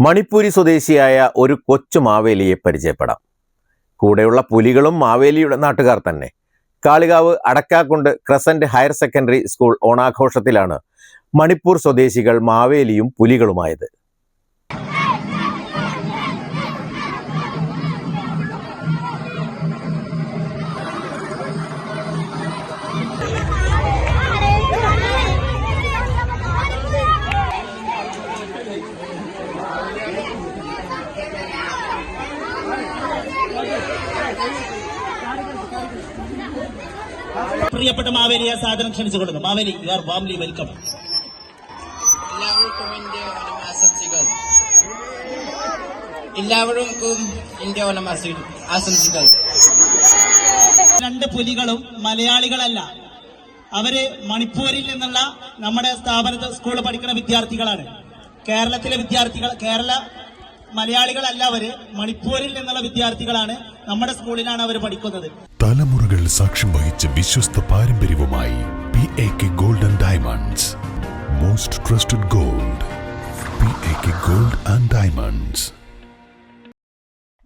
മണിപ്പൂരി സ്വദേശിയായ ഒരു കൊച്ചു മാവേലിയെ പരിചയപ്പെടാം. കൂടെയുള്ള പുലികളും മാവേലിയുടെ നാട്ടുകാർ തന്നെ. Kalikavu Adakkakundu crescent higher secondary school ഓണാഘോഷത്തിലാണ് Manipur സ്വദേശികൾ മാവേലിയും പുലികളുമായത്. പ്രിയപ്പെട്ട മാവേലിയെ സാധനം ക്ഷണിച്ചു കൊടുക്കുന്നു Maveli you are warmly welcome എല്ലാവർക്കും എന്റെ ഓണം എല്ലാവർക്കും എന്റെ ഓണം ആശംസികൾ. രണ്ട് പുലികളും മലയാളികളല്ല. അവർ മണിപ്പൂരിൽ നിന്നുള്ള നമ്മുടെ സ്ഥാപനത്തിൽ സ്കൂളിൽ പഠിക്കുന്ന വിദ്യാർത്ഥികളാണ്. കേരളത്തിലെ വിദ്യാർത്ഥികൾ കേരള മലയാളികളല്ല അവർ മണിപ്പൂരിൽ നിന്നുള്ള വിദ്യാർത്ഥികളാണ് നമ്മുടെ സ്കൂളിലാണ് അവർ പഠിക്കുന്നത്. തലമുറകൾ സാക്ഷ്യം വഹിച്ച വിശ്വസ്ത പാരമ്പര്യവുമായി P A K gold and diamonds most trusted gold P A K gold and diamonds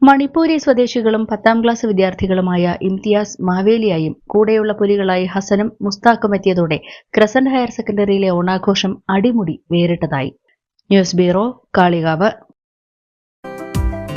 Manipuri സ്വദേശികളും പത്താം ക്ലാസ് വിദ്യാർത്ഥികളുമായ ഇംതിയാസ് മാവേലിയായും കൂടെയുള്ള പുലികളായി ഹസനും മുസ്താഖും എത്തിയതോടെ ക്രസന്റ് ഹയർ സെക്കൻഡറിയിലെ ഓണാഘോഷം അടിമുടി വേറിട്ടതായി. News bureau Kalikavu.